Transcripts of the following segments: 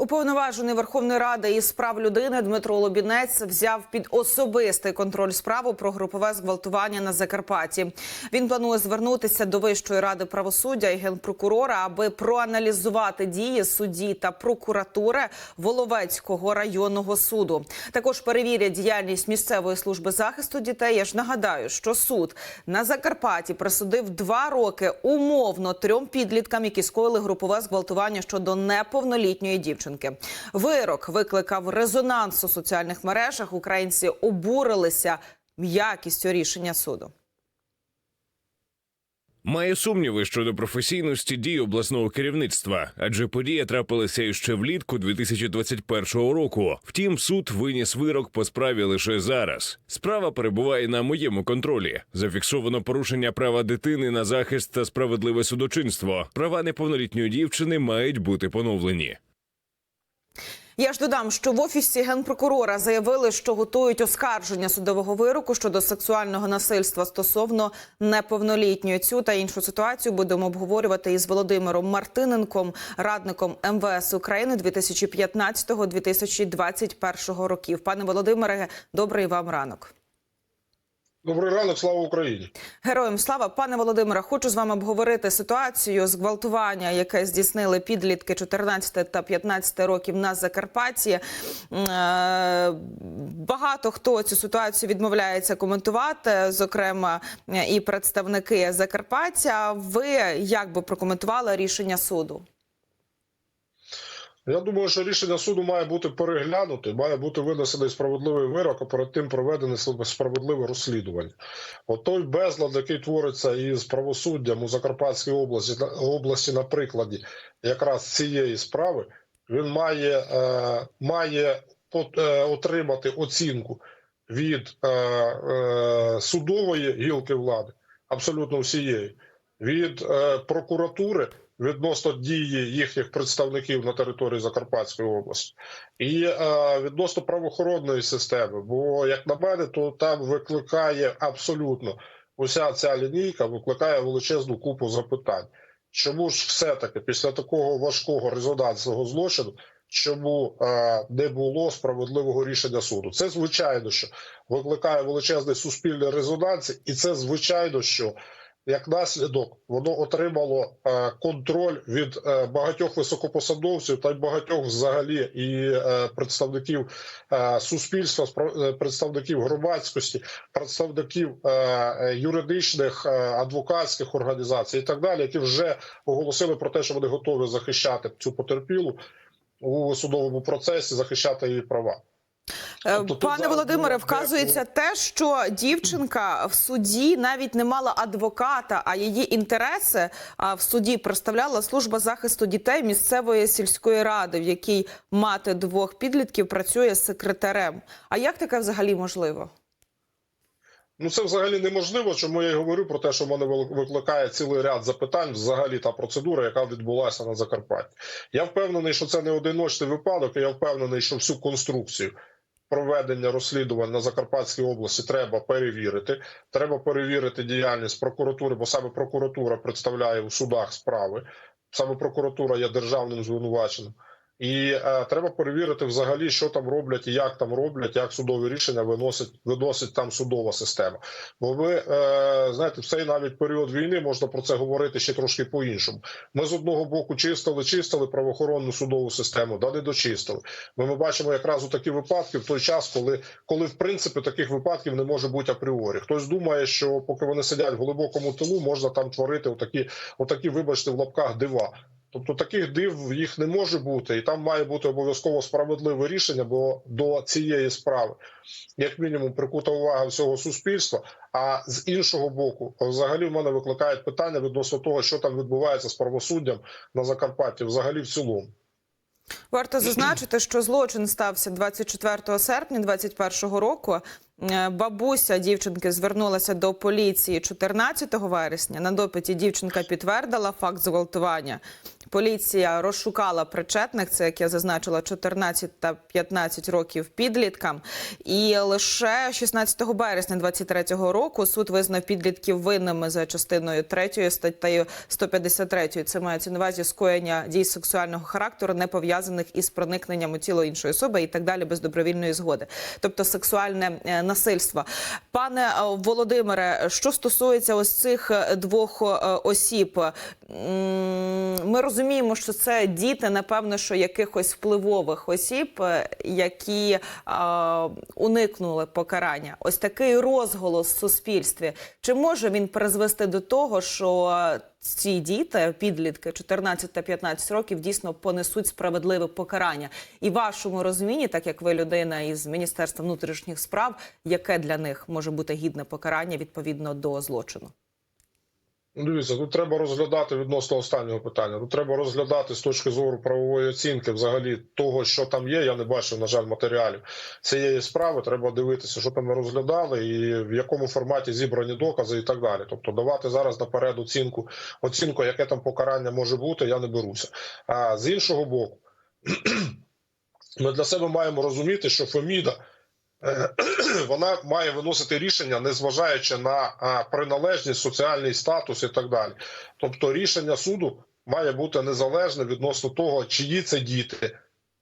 Уповноважений Верховної Ради із прав людини Дмитро Лобінець взяв під особистий контроль справу про групове зґвалтування на Закарпатті. Він планує звернутися до Вищої ради правосуддя і генпрокурора, аби проаналізувати дії судді та прокуратури Воловецького районного суду. Також перевірять діяльність місцевої служби захисту дітей. Я ж нагадаю, що суд на Закарпатті присудив два роки умовно трьом підліткам, які скоїли групове зґвалтування щодо неповнолітньої дівчинки. Вирок викликав резонанс у соціальних мережах. Українці обурилися м'якістю рішення суду. Має сумніви щодо професійності дій обласного керівництва, адже подія трапилася іще влітку 2021 року. Втім, суд виніс вирок по справі лише зараз. Справа перебуває на моєму контролі. Зафіксовано порушення права дитини на захист та справедливе судочинство. Права неповнолітньої дівчини мають бути поновлені. Я ж додам, що в офісі генпрокурора заявили, що готують оскарження судового вироку щодо сексуального насильства стосовно неповнолітньої. Цю та іншу ситуацію будемо обговорювати із Володимиром Мартиненком, радником МВС України 2015-2021 років. Пане Володимире, добрий вам ранок. Добрий ранок, слава Україні. Героям слава, пане Володимире, хочу з вами обговорити ситуацію зґвалтування, яке здійснили підлітки 14 та 15 років на Закарпатті. Е, Багато хто цю ситуацію відмовляється коментувати, зокрема і представники Закарпаття. Ви як би прокоментували рішення суду? Я думаю, що рішення суду має бути переглянуте, має бути винесений справедливий вирок, а перед тим проведене справедливе розслідування. От той безлад, який твориться із правосуддям у Закарпатській області, області на прикладі якраз цієї справи, він має, е, має е, отримати оцінку від е, судової гілки влади, абсолютно всієї, від прокуратури відносно дії їхніх представників на території Закарпатської області, і е, відносно правоохоронної системи. Бо, як на мене, то там викликає абсолютно уся ця лінійка, викликає величезну купу запитань. Чому ж все-таки після такого важкого резонансного злочину? Чому е, не було справедливого рішення суду? Це звичайно, що викликає величезний суспільний резонанс, і це звичайно, що як наслідок воно отримало е, контроль від е, багатьох високопосадовців та й багатьох взагалі і е, представників суспільства, представників громадськості, представників юридичних адвокатських організацій і так далі, які вже оголосили про те, що вони готові захищати цю потерпілу у судовому процесі, захищати її права. Е, Тобто Пане Володимире, вказується те, що дівчинка в суді навіть не мала адвоката, а її інтереси в суді представляла служба захисту дітей місцевої сільської ради, в якій мати двох підлітків працює секретарем. А як таке взагалі можливо? Ну це взагалі неможливо. Чому я й говорю про те, що в мене викликає цілий ряд запитань. Взагалі та процедура, яка відбулася на Закарпатті. Я впевнений, що це не одиночний випадок. і Я впевнений, що всю конструкцію проведення розслідувань на Закарпатській області треба перевірити. Треба перевірити діяльність прокуратури, бо саме прокуратура представляє у судах справи. Саме прокуратура є державним звинуваченим. І е, треба перевірити взагалі, що там роблять і як там роблять, як судові рішення виносить, виносить там судова система. Бо ви е, знаєте, в цей навіть період війни можна про це говорити ще трошки по-іншому. Ми з одного боку чистили, чистили правоохоронну судову систему, да не дочистили. Ми, ми бачимо якраз у такі випадки в той час, коли, коли в принципі таких випадків не може бути апріорі. Хтось думає, що поки вони сидять в глибокому тилу, можна там творити отакі, отакі, вибачте, в лапках дива. Тобто таких див їх не може бути, і там має бути обов'язково справедливе рішення, бо до цієї справи, як мінімум, прикута увага всього суспільства. А з іншого боку, взагалі в мене викликають питання відносно того, що там відбувається з правосуддям на Закарпатті, взагалі в цілому. Варто зазначити, що злочин стався 24 серпня 2021 року. Е, Бабуся дівчинки звернулася до поліції 14 вересня. На допиті дівчинка підтвердила факт зґвалтування. Поліція розшукала причетних, це як я зазначила, 14 та 15 років підліткам. І лише 16 березня 23 року суд визнав підлітків винними за частиною 3 статтею 153. Це мається на увазі скоєння дій сексуального характеру, не пов'язаних із проникненням у тіло іншої особи і так далі без добровільної згоди, тобто сексуальне насильство. Пане е, Володимире, що стосується ось цих е, двох е, осіб, ми розуміємо, що це діти, напевно, що якихось впливових осіб, е, які е, уникнули покарання. Ось такий розголос в суспільстві. Чи може він призвести до того, що ці діти, підлітки 14 та 15 років, дійсно понесуть справедливе покарання? І в вашому розумінні, так як ви людина із Міністерства внутрішніх справ, яке для них може бути гідне покарання відповідно до злочину? Ну, Дивіться, тут треба розглядати відносно останнього питання. Тут треба розглядати з точки зору правової оцінки взагалі того, що там є. Я не бачив, на жаль, матеріалів цієї справи. Треба дивитися, що там ми розглядали, і в якому форматі зібрані докази, і так далі. Тобто, давати зараз наперед оцінку, оцінку, яке там покарання може бути, я не беруся. А з іншого боку, ми для себе маємо розуміти, що Феміда. Е, Вона має виносити рішення, незважаючи на приналежність, соціальний статус і так далі. Тобто, рішення суду має бути незалежне відносно того, чиї це діти,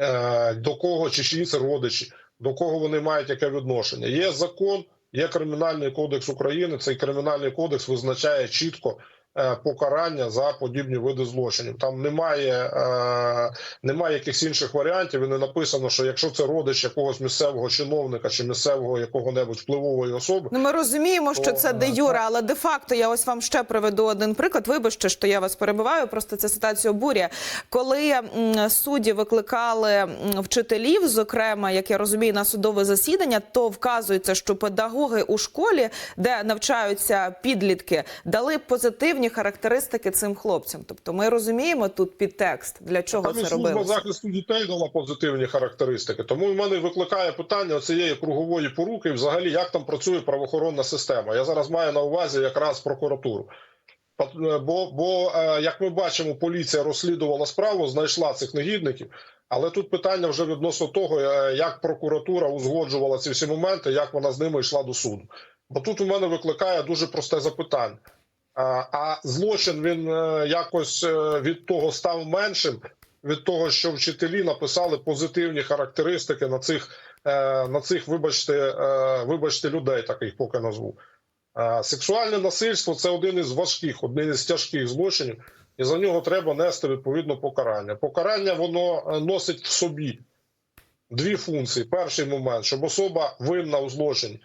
е, до кого чи чиї це родичі, до кого вони мають яке відношення. Є закон, є кримінальний кодекс України. Цей кримінальний кодекс визначає чітко. Е, Покарання за подібні види злочинів там немає, е, немає якихось інших варіантів. І не написано, що якщо це родич якогось місцевого чиновника чи місцевого якого-небудь впливової особи, Ну, ми розуміємо, що це де юре, але де факто я ось вам ще приведу один приклад. Вибачте, що я вас перебиваю. Просто ця ситуація обурює. Коли судді викликали вчителів, зокрема, як я розумію, на судове засідання, то вказується, що педагоги у школі, де навчаються підлітки, дали позитивні характеристики цим хлопцям. Тобто, ми розуміємо тут підтекст, для чого це служба захисту дітей дала позитивні характеристики. Тому в мене викликає питання цієї кругової поруки, взагалі як там працює правоохоронна система. Я зараз маю на увазі якраз прокуратуру. Пот- Бо, бо е, як ми бачимо, поліція розслідувала справу, знайшла цих негідників. Але тут питання вже відносно того, е, як прокуратура узгоджувала ці всі моменти, як вона з ними йшла до суду. Бо тут у мене викликає дуже просте запитання. А, злочин він е, якось е, від того став меншим, від того, що вчителі написали позитивні характеристики на цих, е, на цих вибачте, вибачте, людей, таких поки назву. Сексуальне насильство це один із важких, один із тяжких злочинів, і за нього треба нести відповідно покарання. Покарання воно носить в собі дві функції. Перший момент, щоб особа винна у злочині,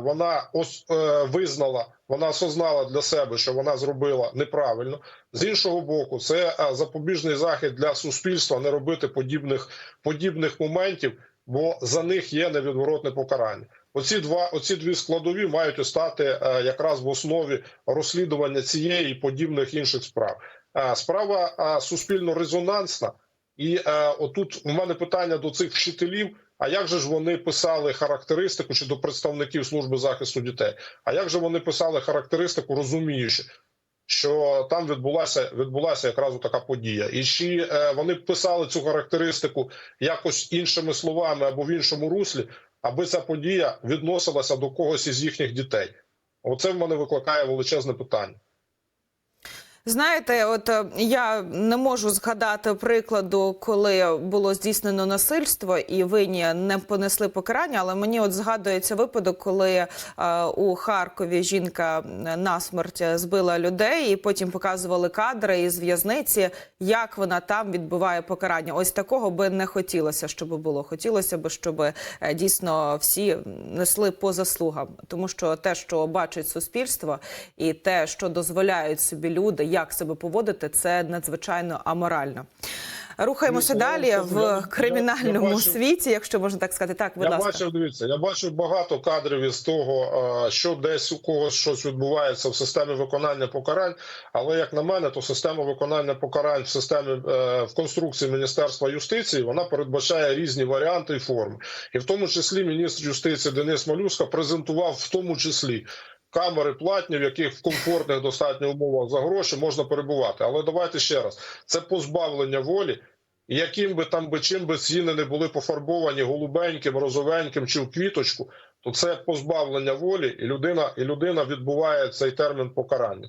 вона ос, е, визнала, вона осознала для себе, що вона зробила неправильно. З іншого боку, це е, запобіжний захід для суспільства не робити подібних, подібних моментів, бо за них є невідворотне покарання. Оці два, оці дві складові мають стати е, якраз в основі розслідування цієї і подібних інших справ. Е, Справа е, суспільно резонансна, і е, отут у мене питання до цих вчителів. А як же ж вони писали характеристику чи до представників служби захисту дітей? А як же вони писали характеристику, розуміючи, що там відбулася відбулася якраз така подія, і чи е, вони писали цю характеристику якось іншими словами або в іншому руслі, аби ця подія відносилася до когось із їхніх дітей? Оце в мене викликає величезне питання. Знаєте, от е, я не можу згадати прикладу, коли було здійснено насильство і винні не понесли покарання. Але мені от згадується випадок, коли е, у Харкові жінка е, насмерть збила людей, і потім показували кадри із в'язниці, як вона там відбуває покарання. Ось такого би не хотілося, щоб було. Хотілося б, щоб е, дійсно всі несли по заслугам, тому що те, що бачить суспільство, і те, що дозволяють собі люди, як себе поводити, це надзвичайно аморально. Рухаємося Дивіться, далі я- в кримінальному я бачив- світі, якщо можна так сказати. Так, будь я ласка. бачив, дивіться, я бачив багато кадрів із того, що десь у когось щось відбувається в системі виконання покарань. Але як на мене, то система виконання покарань в системі е, в конструкції Міністерства юстиції вона передбачає різні варіанти і форми, і в тому числі міністр юстиції Денис Малюска презентував в тому числі. Камери платні, в яких в комфортних достатньо умовах за гроші можна перебувати. Але давайте ще раз: це позбавлення волі, яким би там би чим би ціни не були пофарбовані голубеньким, розовеньким чи в квіточку, то це позбавлення волі, і людина, і людина відбуває цей термін покарання.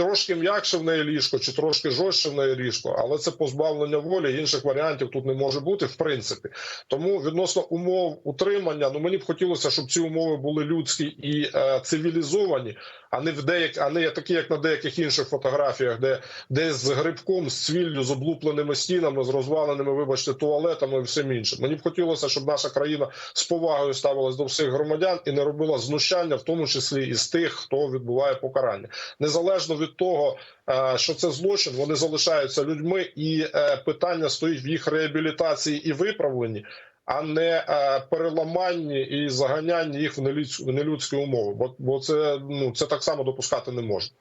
Трошки м'якше в неї ліжко, чи трошки жорстче в неї ліжко, але це позбавлення волі. Інших варіантів тут не може бути, в принципі. Тому відносно умов утримання, ну мені б хотілося, щоб ці умови були людські і е, цивілізовані, а не в деяк, а не такі, як на деяких інших фотографіях, де де з грибком, з цвіллю, з облупленими стінами, з розваленими, вибачте, туалетами і всім іншим. Мені б хотілося, щоб наша країна з повагою ставилась до всіх громадян і не робила знущання, в тому числі і з тих, хто відбуває покарання, незалежно від того, е, що це злочин, вони залишаються людьми, і е, питання стоїть в їх реабілітації і виправленні. А не е, переламанні і заганянні їх в нелюдські, умови, бо це ну це так само допускати не можна.